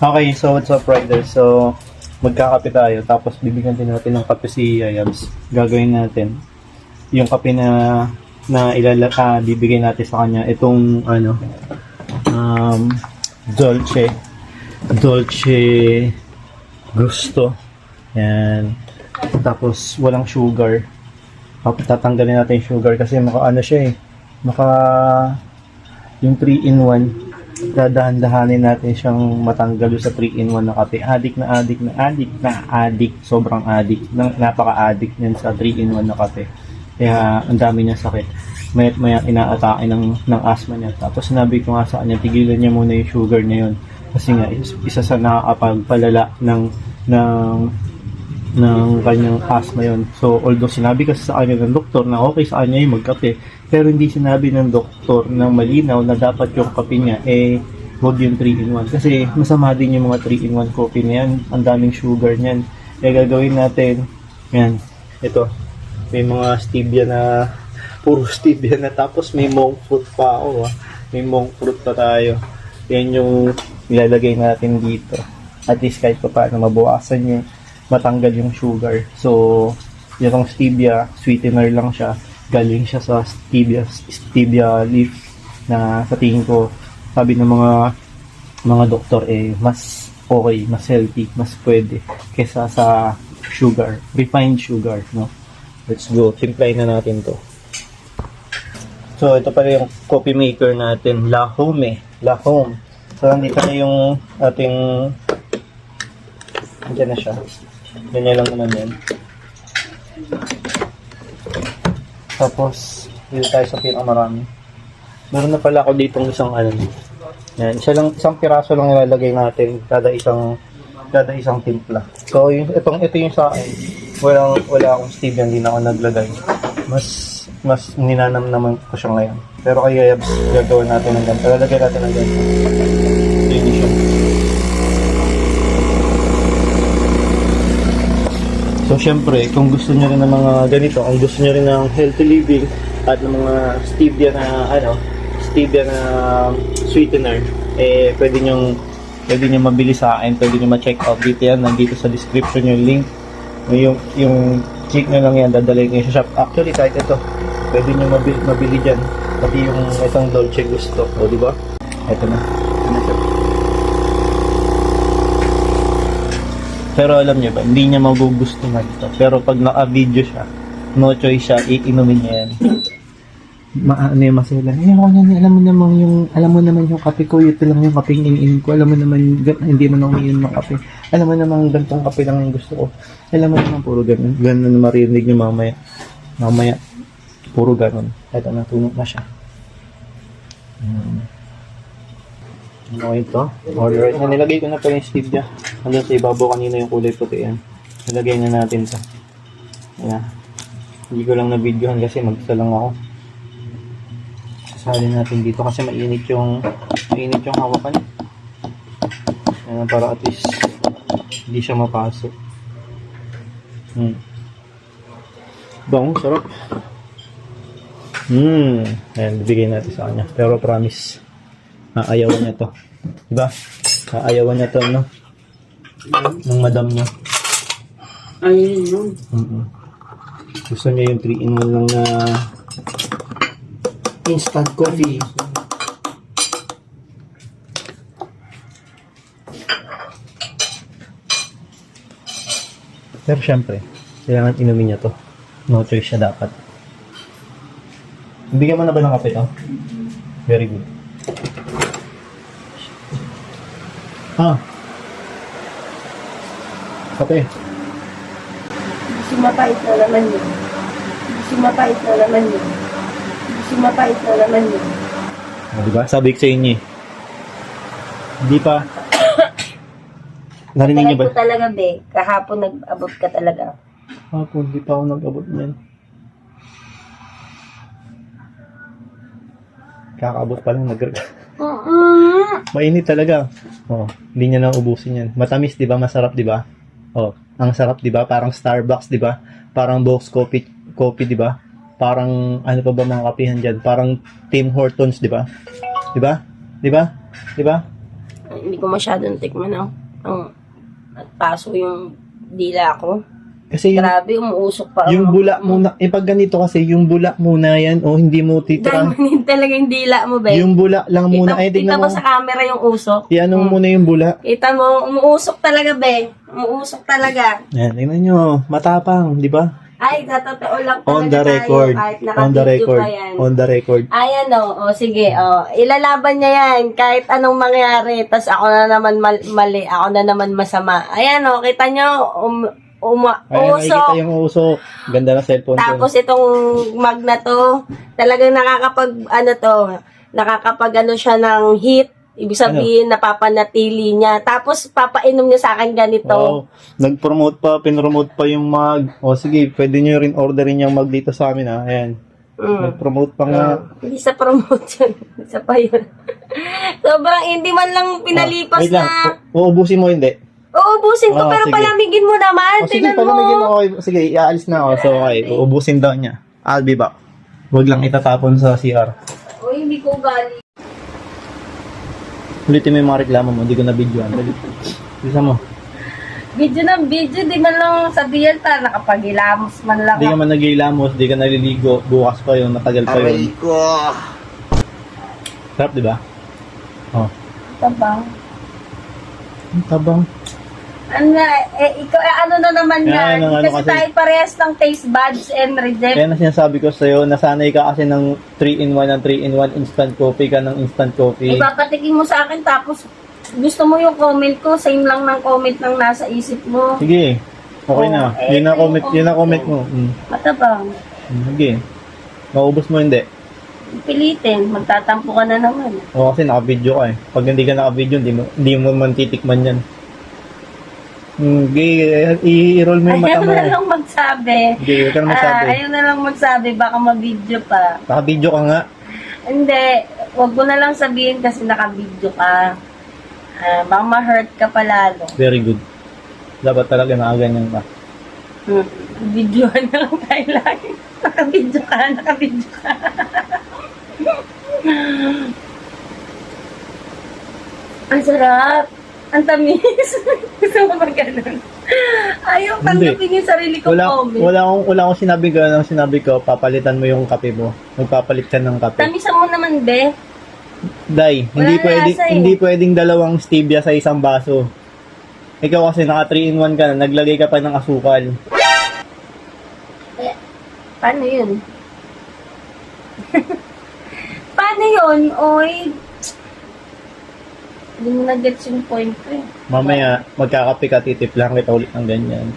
Okay, so what's up, Rider? So, magkakape tayo, tapos bibigyan din natin ng kape si Yayabs. Gagawin natin yung kape na na ilala, ah, natin sa kanya. Itong, ano, um, Dolce. Dolce Gusto. Yan. Tapos, walang sugar. Tatanggalin natin yung sugar kasi maka, ano siya eh, maka, yung 3-in-1 dadahan-dahanin natin siyang matanggal sa 3-in-1 na kape. Adik na adik na adik na adik. Sobrang adik. Na- Napaka-adik niyan sa 3-in-1 na kape. Kaya ang dami niya sakit. Mayat maya inaatake ng, ng asthma niya. Tapos sinabi ko nga sa kanya, tigilan niya muna yung sugar na yun. Kasi nga, is- isa sa nakakapagpalala ng, ng ng kanyang asthma yon. So, although sinabi kasi sa kanya ng doktor na okay sa kanya yung magkape, pero hindi sinabi ng doktor ng malinaw na dapat yung kape niya, eh, wag yung 3-in-1. Kasi masama din yung mga 3-in-1 coffee na yan. Ang daming sugar niyan. Kaya gagawin natin, yan, ito, may mga stevia na, puro stevia na, tapos may monk fruit pa ako, ah. May monk fruit pa tayo. Yan yung ilalagay natin dito. At least kahit pa paano mabawasan yung matanggal yung sugar. So, yung stevia, sweetener lang siya. Galing siya sa stevia, stevia leaf na sa tingin ko, sabi ng mga mga doktor eh, mas okay, mas healthy, mas pwede kesa sa sugar, refined sugar, no? Let's go, simplahin na natin to. So, ito pala yung coffee maker natin, La Home eh. La Home. So, nandito na yung ating Andiyan na siya. Ganyan lang naman yan. Tapos, dito tayo sa pinakamarami. Meron na pala ako ditong isang ano. Yan, isa lang, isang piraso lang ilalagay natin kada isang kada isang timpla. So, yung, itong, ito yung sa akin. Walang, wala akong stevia, hindi na ako naglagay. Mas, mas ninanam naman ko siya ngayon. Pero kaya gagawin natin ng ganito. Lalagay natin ng ganito. Yun siya. So, syempre, kung gusto nyo rin ng mga ganito, kung gusto nyo rin ng healthy living at ng mga stevia na, ano, stevia na sweetener, eh, pwede nyo, pwede nyo mabili sa akin, pwede nyo ma-check out dito yan, nandito sa description yung link. Yung, yung click nyo lang yan, dadalhin nyo sa shop. Actually, kahit ito, pwede nyo mabili, mabili dyan. Pati yung itong Dolce Gusto, o, di ba? Ito na. Ito na. Pero alam niyo ba, hindi niya magugustuhan ito. Pero pag naka-video siya, no choice siya, iinumin niya yan. Ma ano yung masela. Eh, ako na, alam mo naman yung, alam mo naman yung kape ko, ito lang yung kape yung ko. Alam mo naman, hindi mo na umiinom ng kape. Alam mo naman, gantong kape lang yung gusto ko. Alam mo naman, puro ganun. Ganun marinig niyo mamaya. Mamaya, puro ganun. Ito, natunog na siya. Hmm. Ano ito? It na. Nilagay ko na pa yung stevia. Hanggang sa ibabaw kanina yung kulay puti yan. Nilagay na natin to. Ayan. Hindi ko lang na-videohan kasi mag-isa lang ako. Sasali natin dito kasi mainit yung mainit yung hawakan. Ayan, para at least hindi siya mapasok. Hmm. Bang, sarap. Hmm. Ayan, bibigay natin sa kanya. Pero promise, aayawan niya to. Diba? Aayawan niya to, no? Ng madam niya. Ayun yun. Mm-mm. Gusto niya yung 3-in-1 lang na instant coffee. Pero syempre, kailangan inumin niya to. No choice siya dapat. Bigyan mo na ba ng kape to? Very good. Ah. Kape. Kasi mapait na naman yun. Kasi mapait na naman yun. Kasi mapait na naman yun. O, diba? Sabi ko sa inyo eh. Hindi pa. Narinig niyo ba? ko talaga, be. Kahapon nag-abot ka talaga. Ako, hindi pa ako nag-abot niyan. Kakaabot pa lang nag Mainit talaga. Oh, hindi niya na ubusin yan. Matamis, 'di ba? Masarap, 'di ba? Oh, ang sarap, 'di ba? Parang Starbucks, 'di ba? Parang Box Coffee, coffee 'di ba? Parang ano pa ba mga kapihan diyan? Parang Tim Hortons, 'di ba? 'Di ba? 'Di ba? 'Di ba? Hindi ko masyadong tikman ang, ang at paso yung dila ko. Kasi yung, Grabe, umuusok pa. yung bula muna, eh pag ganito kasi, yung bula muna yan, o hindi mo titira. Diamond talaga yung dila mo, be. Yung bula lang muna. Ay, kita tignan mo mo. sa camera yung usok. Yan mo muna yung bula. Kita mo, umuusok talaga, be. Umuusok talaga. Yan, tingnan nyo. Matapang, di ba? Ay, sa totoo lang talaga On the tayo, record. Kahit On the record. pa yan. On the record. Ayan o, o sige, o. Ilalaban niya yan kahit anong mangyari. Tapos ako na naman mal- mali, ako na naman masama. Ayan o, kita nyo, um, uma, Ayan, nakikita usok. yung usok. Ganda ng cellphone ko. Tapos itong mag na to, talagang nakakapag, ano to, nakakapag ano siya ng heat. Ibig sabihin, napapanatili niya. Tapos, papainom niya sa akin ganito. Wow. Nag-promote pa, pinromote pa yung mag. O sige, pwede nyo rin orderin yung mag dito sa amin ha. Ayan. Mm. Nag-promote pa nga. Hindi sa promotion. Isa pa yun. Sobrang hindi man lang pinalipas Ah, wait lang. na. U- Uubusin mo hindi. Uubusin ko, Ah, pero sige. palamigin mo naman. O sige, Tingnan palamigin mo. mo. Okay, sige, iaalis na ako. So okay, uubusin daw niya. I'll be back. Huwag lang itatapon sa CR. Uy, hindi ko galing. Ulitin mo yung mga reklamo mo, hindi ko na videoan. Dali. Bisa mo. Video ng video, di man lang sabihan ta, nakapagilamos man lang. Hindi ka man nagilamos, hindi ka naliligo. Bukas pa yun, matagal pa yun. Sarap, di ba? Oh. Tabang. Ang tabang. Ano na, eh, ikaw, eh, ano na naman Yan, yan? ang ano kasi, kasi- tayo parehas ng taste buds and reject. Kaya na sinasabi ko sa'yo, nasanay ka kasi ng 3-in-1 ng 3-in-1 instant coffee ka ng instant coffee. Ipapatikin mo sa akin, tapos gusto mo yung comment ko, same lang ng comment ng nasa isip mo. Sige, okay na. Oh, eh, Yun na comment, yun na comment comment mo. Mm. Matabang. Mm, Sige. Maubos mo hindi. Pilitin, magtatampo ka na naman. O kasi naka-video ka eh. Pag hindi ka naka-video, hindi mo, hindi mo man titikman yan. Sige, i-roll mo yung mata Ayaw mo. na lang magsabi. Sige, huwag ka na Ah, magsabi. ayaw na lang magsabi, baka ma-video pa. Naka-video ka nga. Hindi, wag mo na lang sabihin kasi naka-video ka. Ah, baka ma-hurt ka palalo. Very good. Dapat talaga nakaganyan ka. Hmm. Videohan na lang tayo lagi. Naka-video ka, naka-video ka. Ang sarap. Ang tamis. Gusto mo ba ganun? Ayaw Hindi. tanggapin yung sarili ko Wala, comment. wala akong, wala akong sinabi ko, ang sinabi ko, papalitan mo yung kape mo. Magpapalit ka ng kape. Tamisan mo naman, be. Hindi Wala pwedeng lasa eh. hindi pwedeng dalawang stevia sa isang baso. Ikaw kasi naka 3 in 1 ka na, naglagay ka pa ng asukal. Paano yun? Paano yun? Oy, hindi mo na-gets yung point ko eh. Mamaya, magkakape ka, titiplan kita ulit ng ganyan.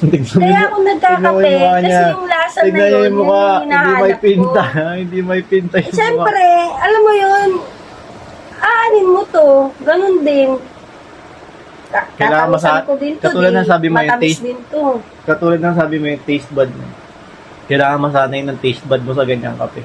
Tignan Kaya ako nagkakape, mukha kasi yung lasa na yun, yung mukha, yung hindi may pinta. hindi may pinta yung mukha. Siyempre, alam mo yun, aanin mo to, ganun din. Ka- Kailangan masa- ko din to, katulad ng sabi mo yung taste- din to. Katulad ng sabi mo yung taste bud mo. Kailangan masanay ng taste bud mo sa ganyang kape.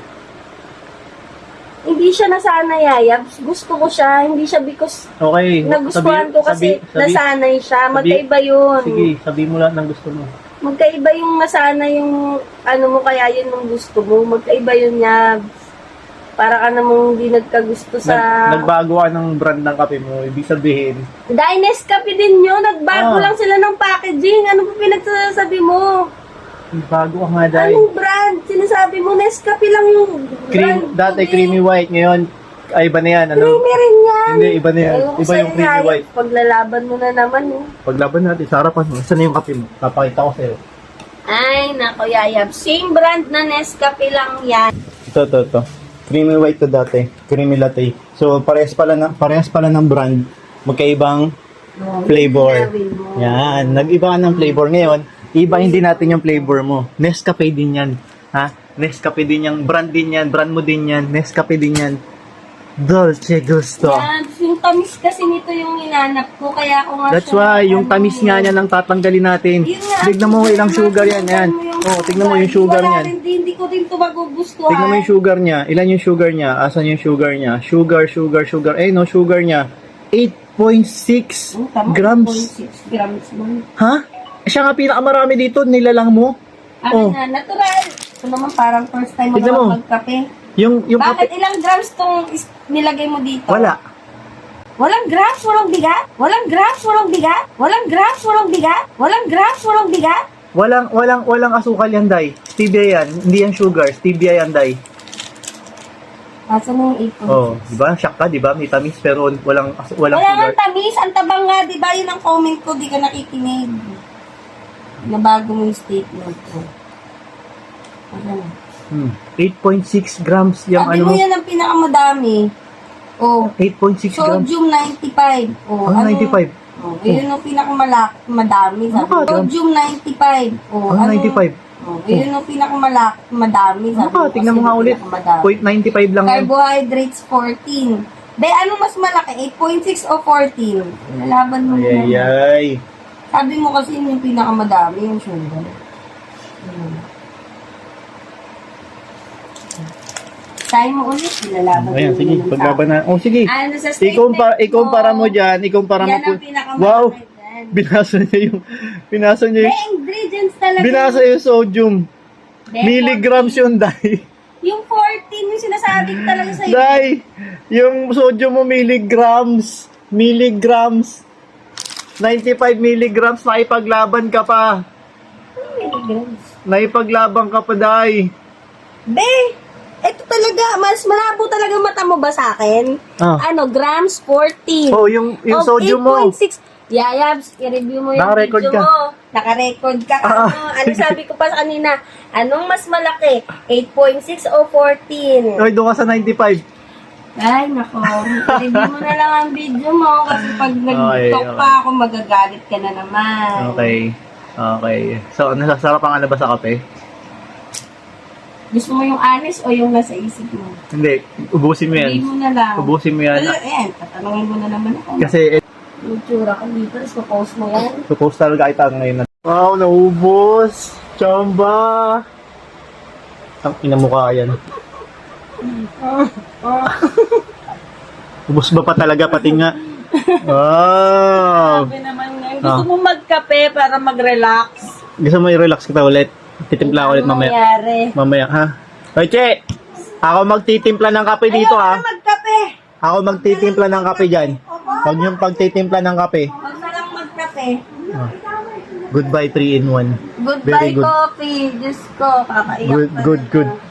Hindi siya nasanay, Yayab. Gusto ko siya, hindi siya because Okay. nagustuhan sabi- ko kasi sabi- sabi- nasanay siya. sabi- Magkaiba yun. Sige, sabi mo lahat ng gusto mo. Magkaiba yung masana yung ano mo kaya yun yung gusto mo. Magkaiba yun niya. Para ka namang hindi nagkagusto sa... Nag, nagbago ka ng brand ng kape mo. Ibig sabihin, Dahil Nescafe din yun. Nagbago Ah. lang sila ng packaging. Ano pa pinagsasabi mo? Bago ka nga dahil. Anong brand? Sinasabi mo, Nescafe lang yung Cream, brand. dati creamy white, ngayon, ay iba na yan. Ano? Creamy rin yan. Hindi, iba na yan. Ewan ko Iba sa'yo, yung creamy white. Paglalaban mo na naman. Eh. Paglaban natin, sa harapan mo, saan na yung kape mo? Papakita ko sa'yo. Ay, nako, Yayab. Same brand na Nescafe lang yan. Ito, ito, ito. Creamy white to dati. Creamy latte. So, parehas pala, na, parehas pala ng brand. Magkaibang flavor. Gawin mo. Yan. Nag-iba ka ng flavor. Ngayon, iba hindi natin yung flavor mo. Nescafe din yan. Ha? Nescafe din yan. Brand din yan. Brand mo din yan. Nescafe din yan. Dolce Gusto. Yan, yung tamis kasi nito yung hinanap ko, kaya ako nga That's siya, why, yung ano, tamis nga niya lang tatanggalin natin. Yun nga, Tignan mo ilang sugar yan. Yan. Oh, tignan mo yung sugar Wala niyan. rin, di- hindi ko din ito magugustuhan. Tignan mo yung sugar niya. Ilan yung sugar niya? Asan yung sugar niya? Sugar, sugar, sugar. Eh, no, sugar niya. 8.6 Oh, tama, grams. 0.6 grams mo. Ha? Siya nga pinakamarami dito, nilalang mo. Akin Oh. na, natural. Ito naman parang first time mo Tignan mo. naman magkape. Yung, yung Bakit kape, ilang grams tong is- nilagay mo dito? wala. Walang grams, walang bigat. Walang grams, walang bigat. Walang grams, walang bigat. Walang grams, walang bigat. Walang, walang, walang asukal yan, Day. Stevia yan. Hindi yan sugar. Stevia yan, Day. Asa mo yung ipon? Oh, di ba? Shock ka, di ba? May tamis pero walang, as- walang Wala sugar. kang tamis, ang tabang nga, di ba? Yun ang comment ko, di ka nakikinig. Nabago mo yung statement ko. Ano? Hmm. 8.6 grams yung Sabi ano mo mo. yan ang pinakamadami. Oh, 8.6 grams. sodium 95. Oh, Ang 95. Oh, yun ang pinakamalak, madami. Sabi Ano mo. Sodium 95. Oh, Ang 95. Oh, yun ang pinakamalak, madami. Ano Sabi ka? mo Tingnan kasi mo nga yung ulit. pinakamadami. 0.95 lang yan. Carbohydrates 14. Be, ano mas malaki? 8.6 o 14? Nalaban mo Ay, ay, naman. ay. Sabi mo kasi yun yung pinakamadami, yung sugar. Hmm. Try mo ulit, ilalaban Ayan, sige. Paglaban na. Oh, sige. Ano sa Ikumpara, statement ikumpara mo dyan. Ikumpara mo Yan po. ang pinakamalaki Wow. dyan. Binasa niya yung, binasa niya May yung, ingredients talaga. binasa yung sodium. Be, Milligrams yun, Day. Yung 14, yung sinasabi ko talaga sa'yo. Day, yung sodium mo milligrams. Milligrams. 95 milligrams, naipaglaban ka pa. Milligrams. Naipaglaban ka pa, Day. Be, ito talaga, mas malabo talaga mata mo ba sa akin? Ah. Ano, grams 14. Oh, yung, yung of sodium mo. 8.6. Yayabs, i-review mo yung Naka-record video ka. mo. Naka-record ka. Ah. Ano, ano sabi ko pa sa kanina? Anong mas malaki? 8.6 o 14? Oy, doon ka sa 95. Ay, nako. I-review mo na lang ang video mo kasi pag nag-talk okay. pa ako, magagalit ka na naman. Okay. Okay. So, nasasarap ang ano ba sa kape? Gusto mo yung honest o yung nasa isip mo? Hindi. Ubusin mo Hindi yan. mo na lang. Ubusin mo yan. Ano, ayan, tatanungin mo na naman ako. Kasi, eh, Yung tsura ko dito, tapos post mo yan. Suppose talaga ito ngayon na. Wow, naubos! Chamba! Ang inamukha yan. Ubus ba pa talaga pati nga? Wow! Sabi naman ngayon, Ah. gusto mo magkape para mag-relax. Gusto mo i-relax kita ulit? Titimpla ko ulit mamaya. mangyari? Mamaya, ha? Hoy, Che! Ako magtitimpla ng kape dito, Ayoko ha? na magkape. Ako magtitimpla ng kape dyan. Huwag niyong pagtitimpla ng kape. Huwag na lang magkape. Goodbye 3 in 1. Goodbye Very good. coffee. Diyos ko, kakaiyak Good, pa good, good. to.